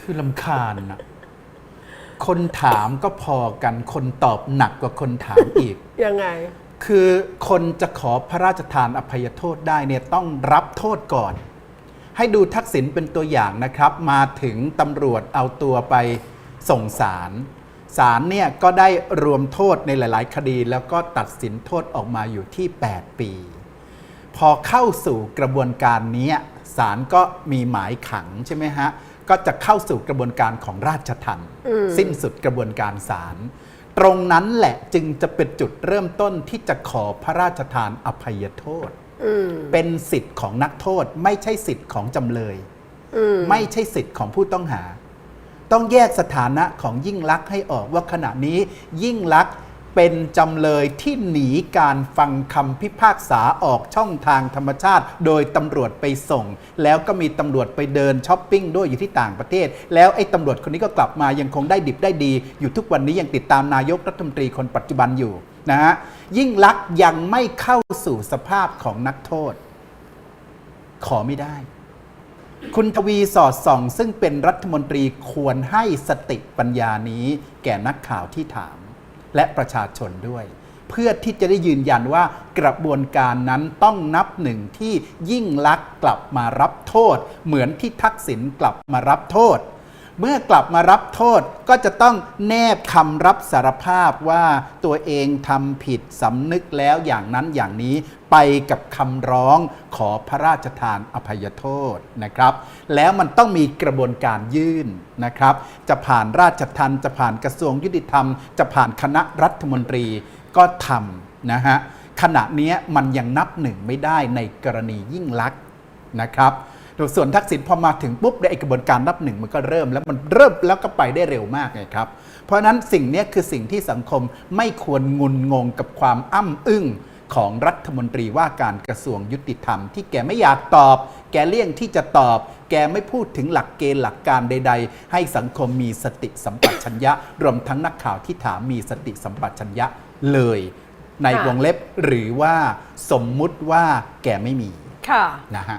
คือลำคาญนะคนถามก็พอกันคนตอบหนักกว่าคนถามอีก ยังไง คือคนจะขอพระราชทานอภัยโทษได้เนี่ยต้องรับโทษก่อน ให้ดูทักษิณเป็นตัวอย่างนะครับ มาถึงตำรวจเอาตัวไปส่งศาลศาลเนี่ยก็ได้รวมโทษในหลาย ๆ คดี แล้วก็ตัดสินโทษออกมาอยู่ที่ 8 ปี พอเข้าสู่กระบวนการเนี้ย ศาลก็มีหมายขังใช่ไหมฮะ ก็จะเข้าสู่กระบวนการของราชทัณฑ์อืมสิ้นสุดกระบวนการศาลตรงนั้นแหละจึงจะเป็นจุดเริ่มต้นที่จะขอพระราชทานอภัยโทษอืมเป็นสิทธิ์ของนักโทษ ไม่ใช่สิทธิ์ของจำเลยอืมไม่ใช่สิทธิ์ของผู้ต้องหา ต้องแยกสถานะของยิ่งลักษณ์ให้ออกว่าขณะนี้ยิ่งลักษณ์ เป็นจำเลยที่หนีการฟังคำพิพากษาออกช่องทางธรรมชาติ โดยตำรวจไปส่ง แล้วก็มีตำรวจไปเดินช้อปปิ้งด้วยอยู่ที่ต่างประเทศ แล้วไอ้ตำรวจคนนี้ก็กลับมายังคงได้ดิบได้ดี อยู่ทุกวันนี้ยังติดตามนายกรัฐมนตรีคนปัจจุบันอยู่นะฮะยิ่งลักษณ์ยังไม่เข้าสู่สภาพของนักโทษ ขอไม่ได้ คุณทวีสอดส่อง ซึ่งเป็นรัฐมนตรีควรให้สติปัญญานี้ แก่นักข่าวที่ถาม และประชาชนด้วย เพื่อที่จะได้ยืนยันว่ากระบวนการนั้นต้องนับหนึ่งที่ยิ่งลักษณ์กลับมารับโทษ เหมือนที่ทักษิณกลับมารับโทษ เมื่อกลับมารับโทษก็จะต้องแนบคำรับสารภาพว่าตัวเองทำผิดสำนึกแล้วอย่างนั้นอย่างนี้ไปกับคำร้องขอพระราชทานอภัยโทษนะครับ แล้วมันต้องมีกระบวนการยื่นนะครับ จะผ่านราชทันจะผ่านกระทรวงยุติธรรม จะผ่านคณะรัฐมนตรีก็ทำนะฮะขณะนี้มันยังนับหนึ่งไม่ได้ในกรณียิ่งลักษณ์นะครับ ส่วนทักษิณพอมาถึงปุ๊บในยไอ้กระบวนการนับหนึ่งมันก็เริ่มแล้วมันเริ่มแล้วก็ไปได้เร็วมากไงครับ เพราะฉะนั้นสิ่งเนี้ยคือสิ่งที่สังคมไม่ควรงุนงงกับความอ้ำอึ้งของรัฐมนตรีว่าการกระทรวงยุติธรรม ที่แกไม่อยากตอบ แกเลี่ยงที่จะตอบ แกไม่พูดถึงหลักเกณฑ์หลักการใด ๆ ให้สังคมมีสติสัมปชัญญะ รวมทั้งนักข่าวที่ถามมีสติสัมปชัญญะเลย ในค่ะวงเล็บหรือว่าสมมุติว่าแกไม่มีค่ะนะฮะ